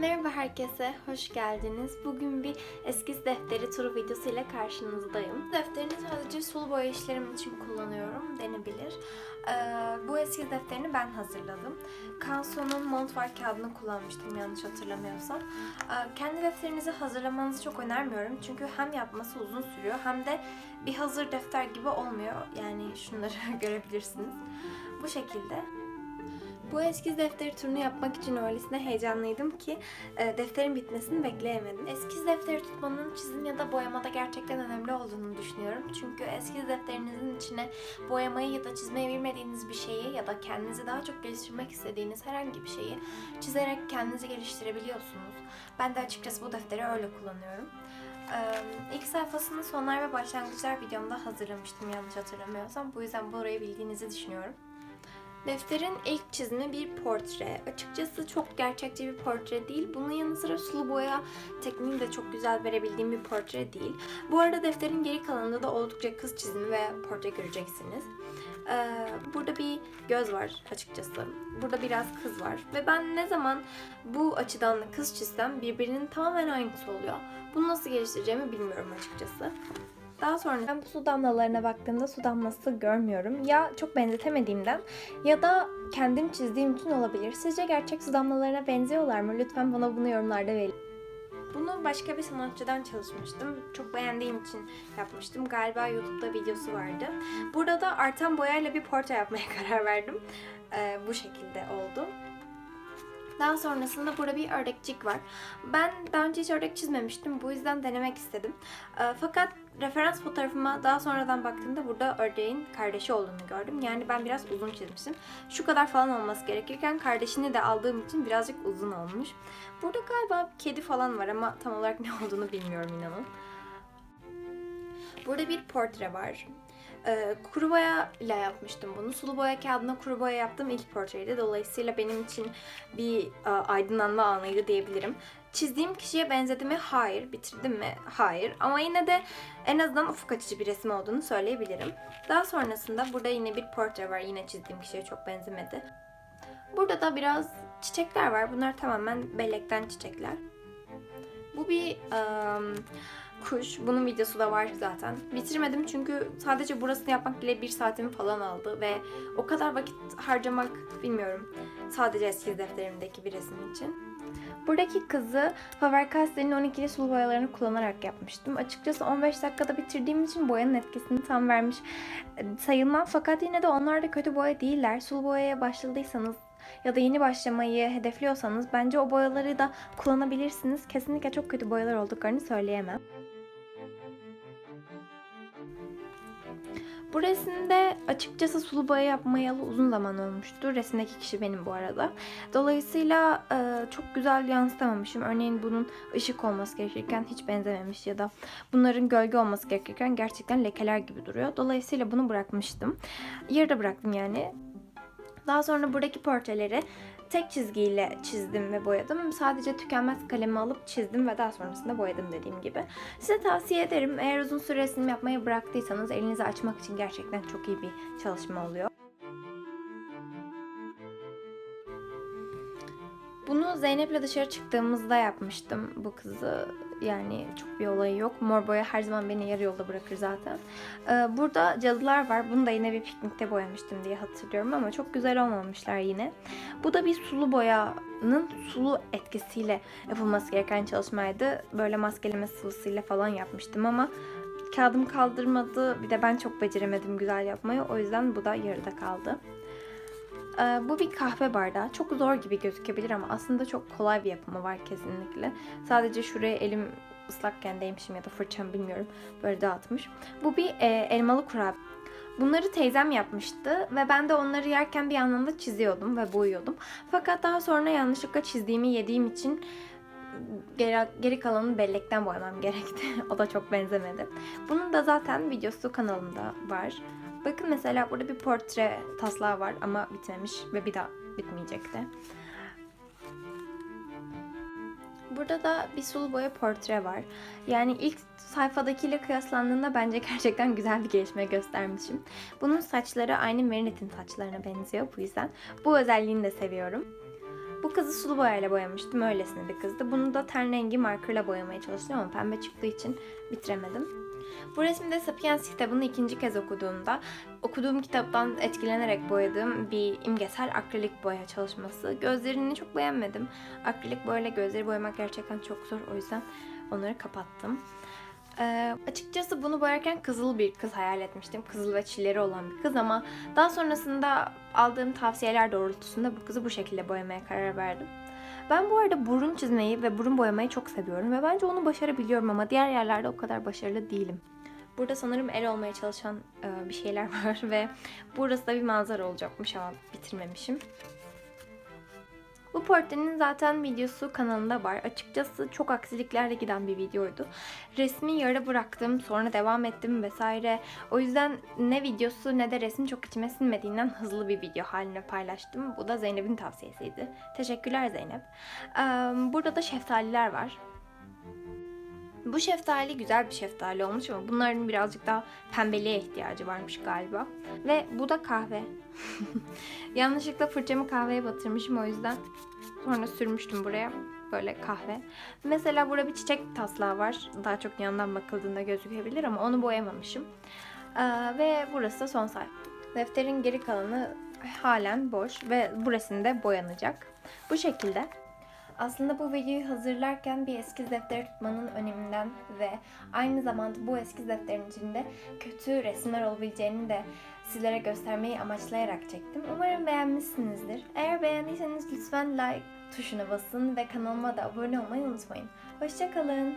Merhaba herkese, hoş geldiniz. Bugün bir eskiz defteri turu videosu ile karşınızdayım. Defterini sadece sulu boya işlerim için kullanıyorum denebilir. Ee, bu eskiz defterini ben hazırladım. Kanso'nun Montvar kağıdını kullanmıştım yanlış hatırlamıyorsam. Ee, kendi defterinizi hazırlamanızı çok önermiyorum. Çünkü hem yapması uzun sürüyor hem de bir hazır defter gibi olmuyor. Yani şunları görebilirsiniz. Bu şekilde. Bu eskiz defteri turunu yapmak için öylesine heyecanlıydım ki e, defterin bitmesini bekleyemedim. Eskiz defteri tutmanın çizim ya da boyamada gerçekten önemli olduğunu düşünüyorum. Çünkü eskiz defterinizin içine boyamayı ya da çizmeyi bilmediğiniz bir şeyi ya da kendinizi daha çok geliştirmek istediğiniz herhangi bir şeyi çizerek kendinizi geliştirebiliyorsunuz. Ben de açıkçası bu defteri öyle kullanıyorum. Ee, ilk sayfasını sonlar ve başlangıçlar videomda hazırlamıştım yanlış hatırlamıyorsam. Bu yüzden burayı bildiğinizi düşünüyorum. Defterin ilk çizimi bir portre. Açıkçası çok gerçekçi bir portre değil. Bunun yanı sıra sulu boya tekniğini de çok güzel verebildiğim bir portre değil. Bu arada defterin geri kalanında da oldukça kız çizimi ve portre göreceksiniz. Ee, burada bir göz var açıkçası. Burada biraz kız var. Ve ben ne zaman bu açıdan kız çizsem birbirinin tamamen aynısı oluyor. Bunu nasıl geliştireceğimi bilmiyorum açıkçası. Daha sonra ben su damlalarına baktığımda su damlası görmüyorum. Ya çok benzetemediğimden ya da kendim çizdiğim için olabilir. Sizce gerçek su damlalarına benziyorlar mı? Lütfen bana bunu yorumlarda verin. Bunu başka bir sanatçıdan çalışmıştım. Çok beğendiğim için yapmıştım. Galiba YouTube'da videosu vardı. Burada da artan boyayla bir portre yapmaya karar verdim. Ee, bu şekilde oldu. Daha sonrasında burada bir ördekçik var. Ben daha önce hiç ördek çizmemiştim. Bu yüzden denemek istedim. Ee, fakat referans fotoğrafıma daha sonradan baktığımda burada ördeğin kardeşi olduğunu gördüm. Yani ben biraz uzun çizmişim. Şu kadar falan olması gerekirken kardeşini de aldığım için birazcık uzun olmuş. Burada galiba kedi falan var ama tam olarak ne olduğunu bilmiyorum inanın. Burada bir portre var. Ee, kuru boya ile yapmıştım bunu. Sulu boya kağıdına kuru boya yaptığım ilk portreydi. Dolayısıyla benim için bir e, aydınlanma anıydı diyebilirim. Çizdiğim kişiye benzedi mi? Hayır. Bitirdim mi? Hayır. Ama yine de en azından ufuk açıcı bir resim olduğunu söyleyebilirim. Daha sonrasında burada yine bir portre var. Yine çizdiğim kişiye çok benzemedi. Burada da biraz çiçekler var. Bunlar tamamen bellekten çiçekler. Bu bir ım, kuş. Bunun videosu da var zaten. Bitirmedim çünkü sadece burasını yapmak bile bir saatimi falan aldı ve o kadar vakit harcamak bilmiyorum. Sadece eski defterimdeki bir resim için. Buradaki kızı Faber-Castell'in 12'li sulu boyalarını kullanarak yapmıştım. Açıkçası 15 dakikada bitirdiğim için boyanın etkisini tam vermiş e, sayılmam. Fakat yine de onlar da kötü boya değiller. Sulu boyaya başladıysanız ya da yeni başlamayı hedefliyorsanız bence o boyaları da kullanabilirsiniz. Kesinlikle çok kötü boyalar olduklarını söyleyemem. Bu resimde açıkçası sulu boya yapmayalı uzun zaman olmuştu. Resimdeki kişi benim bu arada. Dolayısıyla e, çok güzel yansıtamamışım. Örneğin bunun ışık olması gerekirken hiç benzememiş ya da bunların gölge olması gerekirken gerçekten lekeler gibi duruyor. Dolayısıyla bunu bırakmıştım. Yarıda bıraktım yani. Daha sonra buradaki portreleri tek çizgiyle çizdim ve boyadım. Sadece tükenmez kalemi alıp çizdim ve daha sonrasında boyadım dediğim gibi. Size tavsiye ederim. Eğer uzun süre resim yapmayı bıraktıysanız elinizi açmak için gerçekten çok iyi bir çalışma oluyor. Bunu Zeynep'le dışarı çıktığımızda yapmıştım bu kızı. Yani çok bir olayı yok. Mor boya her zaman beni yarı yolda bırakır zaten. Ee, burada cadılar var. Bunu da yine bir piknikte boyamıştım diye hatırlıyorum ama çok güzel olmamışlar yine. Bu da bir sulu boyanın sulu etkisiyle yapılması gereken çalışmaydı. Böyle maskeleme sıvısıyla falan yapmıştım ama kağıdım kaldırmadı. Bir de ben çok beceremedim güzel yapmayı. O yüzden bu da yarıda kaldı. Ee, bu bir kahve bardağı. Çok zor gibi gözükebilir ama aslında çok kolay bir yapımı var kesinlikle. Sadece şuraya elim ıslakken değmişim ya da fırçam bilmiyorum. Böyle dağıtmış. Bu bir e, elmalı kurabiye. Bunları teyzem yapmıştı ve ben de onları yerken bir yandan da çiziyordum ve boyuyordum. Fakat daha sonra yanlışlıkla çizdiğimi yediğim için geri, geri kalanını bellekten boyamam gerekti. o da çok benzemedi. Bunun da zaten videosu kanalımda var. Bakın mesela burada bir portre taslağı var ama bitmemiş ve bir daha bitmeyecek de. Burada da bir sulu boya portre var. Yani ilk sayfadakiyle kıyaslandığında bence gerçekten güzel bir gelişme göstermişim. Bunun saçları aynı Marinette'in saçlarına benziyor bu yüzden. Bu özelliğini de seviyorum. Bu kızı sulu boyayla boyamıştım. Öylesine bir kızdı. Bunu da ten rengi markerla boyamaya çalıştım ama pembe çıktığı için bitiremedim. Bu resmi de Sapiens kitabını ikinci kez okuduğumda okuduğum kitaptan etkilenerek boyadığım bir imgesel akrilik boya çalışması. Gözlerini çok beğenmedim. Akrilik boyayla gözleri boyamak gerçekten çok zor. O yüzden onları kapattım. Ee, açıkçası bunu boyarken kızıl bir kız hayal etmiştim. Kızıl ve çilleri olan bir kız ama daha sonrasında aldığım tavsiyeler doğrultusunda bu kızı bu şekilde boyamaya karar verdim. Ben bu arada burun çizmeyi ve burun boyamayı çok seviyorum ve bence onu başarabiliyorum ama diğer yerlerde o kadar başarılı değilim. Burada sanırım el olmaya çalışan bir şeyler var ve burası da bir manzara olacakmış ama bitirmemişim. Bu portrenin zaten videosu kanalında var. Açıkçası çok aksiliklerle giden bir videoydu. Resmi yarı bıraktım, sonra devam ettim vesaire. O yüzden ne videosu ne de resim çok içime sinmediğinden hızlı bir video haline paylaştım. Bu da Zeynep'in tavsiyesiydi. Teşekkürler Zeynep. Burada da şeftaliler var. Bu şeftali güzel bir şeftali olmuş ama bunların birazcık daha pembeliğe ihtiyacı varmış galiba. Ve bu da kahve. Yanlışlıkla fırçamı kahveye batırmışım o yüzden. Sonra sürmüştüm buraya böyle kahve. Mesela burada bir çiçek taslağı var. Daha çok yandan bakıldığında gözükebilir ama onu boyamamışım. Ee, ve burası da son sayfa. Defterin geri kalanı halen boş ve burasında de boyanacak. Bu şekilde. Aslında bu videoyu hazırlarken bir eskiz defteri tutmanın öneminden ve aynı zamanda bu eskiz defterin içinde kötü resimler olabileceğini de sizlere göstermeyi amaçlayarak çektim. Umarım beğenmişsinizdir. Eğer beğendiyseniz lütfen like tuşuna basın ve kanalıma da abone olmayı unutmayın. Hoşçakalın.